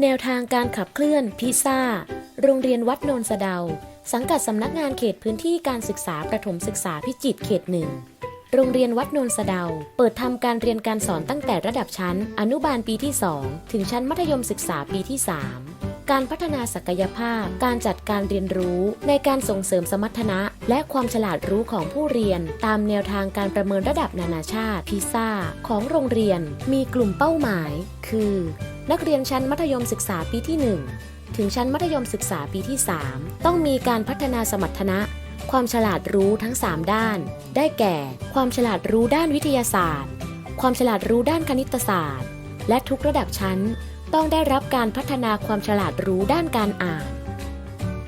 แนวทางการขับเคลื่อนพิซ่า โรงเรียนวัดโนนสะเดา สังกัดสำนักงานเขตพื้นที่การศึกษาประถมศึกษาพิจิตรเขตหนึ่งโรงเรียนวัดโนนสะเดา เปิดทำการเรียนการสอนตั้งแต่ระดับชั้น อนุบาลปีที่ 2 ถึงชั้นมัธยมศึกษาปีที่ 3 การพัฒนาศักยภาพ การจัดการเรียนรู้ ในการส่งเสริมสมรรถนะ และความฉลาดรู้ของผู้เรียน ตามแนวทางการประเมินระดับนานาชาติพิซ่าของโรงเรียน มีกลุ่มเป้าหมาย คือ นักเรียนชั้นมัธยมศึกษาปีที่ 1 ถึงชั้นมัธยมศึกษาปีที่ 3 ต้องมีการพัฒนาสมรรถนะ ความฉลาดรู้ทั้ง 3 ด้าน ได้แก่ ความฉลาดรู้ด้านวิทยาศาสตร์ ความฉลาดรู้ด้านคณิตศาสตร์ และทุกระดับชั้น ต้องได้รับการพัฒนาความฉลาดรู้ด้านการอ่าน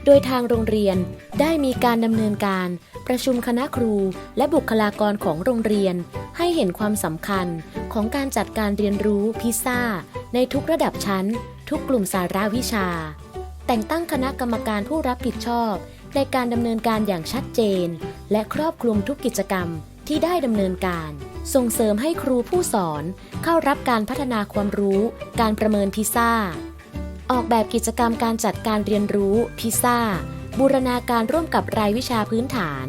โดยทางโรงเรียนได้มีการดำเนินการประชุมคณะครูและบุคลากรของโรงเรียน ให้เห็นความสำคัญของการจัดการเรียนรู้พิซซ่า ในทุกระดับชั้น ทุกกลุ่มสาระวิชา แต่งตั้งคณะกรรมการผู้รับผิดชอบ ในการดำเนินการอย่างชัดเจน และครอบคลุมทุกกิจกรรมที่ได้ดำเนินการ ส่งเสริมให้ครูผู้สอน เข้ารับการพัฒนาความรู้ การประเมินพิซซ่า ออกแบบกิจกรรมการจัดการเรียนรู้พิซซ่าบูรณาการร่วมกับรายวิชาพื้นฐาน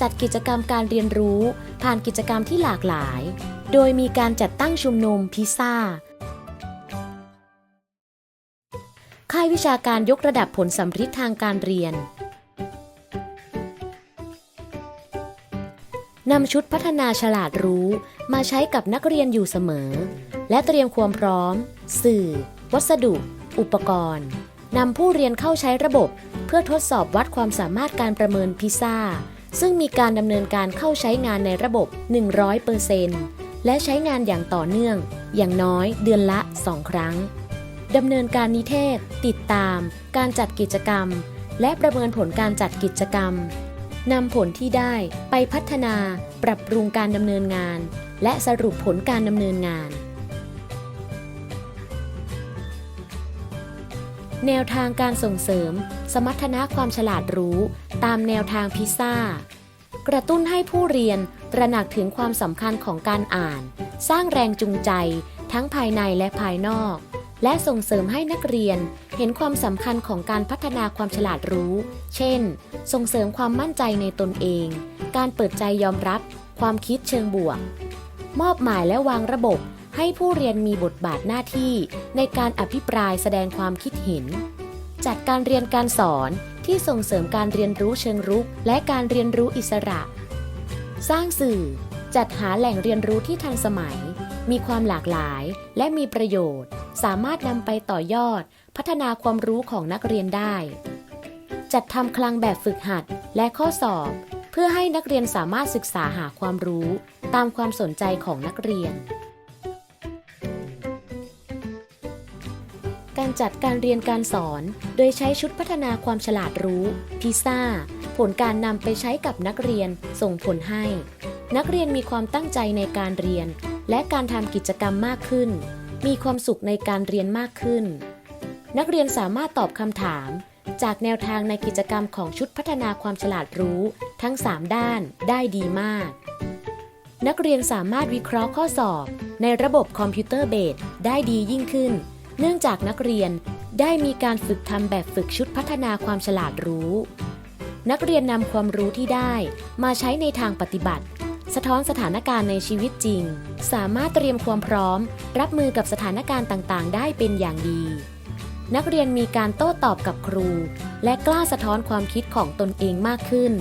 จัดกิจกรรมการเรียนรู้ ผ่านกิจกรรมที่หลากหลาย โดยมีการจัดตั้งชุมนุมพิซซ่า ค่ายวิชาการยกระดับผลสัมฤทธิ์ทางการเรียนนำชุดพัฒนาฉลาดรู้มาใช้กับนักเรียนอยู่เสมอ และเตรียมความพร้อม สื่อ วัสดุ อุปกรณ์นำผู้เรียนเข้าใช้ระบบ เพื่อทดสอบวัดความสามารถการประเมินพิซซ่า ซึ่งมีการดำเนินการเข้าใช้งานในระบบ 100%และใช้งานอย่างต่อเนื่อง อย่างน้อยเดือนละ 2 ครั้ง ดำเนินการนิเทศ ติดตาม การจัดกิจกรรม และประเมินผลการจัดกิจกรรมนำผลที่ได้ไปพัฒนา ปรับปรุงการดำเนินงาน และสรุปผลการดำเนินงาน แนวทางการส่งเสริม สมรรถนะความฉลาดรู้ ตามแนวทางพิซซ่ากระตุ้นให้ผู้เรียนตระหนักถึงความสำคัญของการอ่าน สร้างแรงจูงใจ ทั้งภายในและภายนอก และส่งเสริมให้นักเรียนเห็นความสำคัญของการพัฒนาความฉลาดรู้ เช่น ส่งเสริมความมั่นใจในตนเอง การเปิดใจยอมรับ ความคิดเชิงบวก มอบหมายและวางระบบให้ผู้เรียนมีบทบาทหน้าที่ในการอภิปรายแสดงความคิดเห็น จัดการเรียนการสอนที่ส่งเสริมการเรียนรู้เชิงรุก และการเรียนรู้อิสระ สร้างสื่อ จัดหาแหล่งเรียนรู้ที่ทันสมัย มีความหลากหลายและมีประโยชน์ สามารถนำไปต่อยอด พัฒนาความรู้ของนักเรียนได้ จัดทำคลังแบบฝึกหัดและข้อสอบ เพื่อให้นักเรียนสามารถศึกษาหาความรู้ ตามความสนใจของนักเรียน การจัดการเรียนการสอน โดยใช้ชุดพัฒนาความฉลาดรู้พิซ่าผลการนำไปใช้กับนักเรียนส่งผลให้ นักเรียนมีความตั้งใจในการเรียน และการทำกิจกรรมมากขึ้น มีความสุขในการเรียนมากขึ้น นักเรียนสามารถตอบคำถาม จากแนวทางในกิจกรรมของชุดพัฒนาความฉลาดรู้ ทั้ง 3 ด้านได้ดีมาก นักเรียนสามารถวิเคราะห์ข้อสอบ ในระบบคอมพิวเตอร์เบสได้ดียิ่งขึ้น เนื่องจากนักเรียนได้มีการฝึกทำแบบฝึกชุดพัฒนาความฉลาดรู้ นักเรียนนำความรู้ที่ได้มาใช้ในทางปฏิบัติ สะท้อนสถานการณ์ในชีวิตจริง สามารถเตรียมความพร้อม รับมือกับสถานการณ์ต่างๆ ได้เป็นอย่างดี นักเรียนมีการโต้ตอบกับครู และกล้าสะท้อนความคิดของตนเองมากขึ้น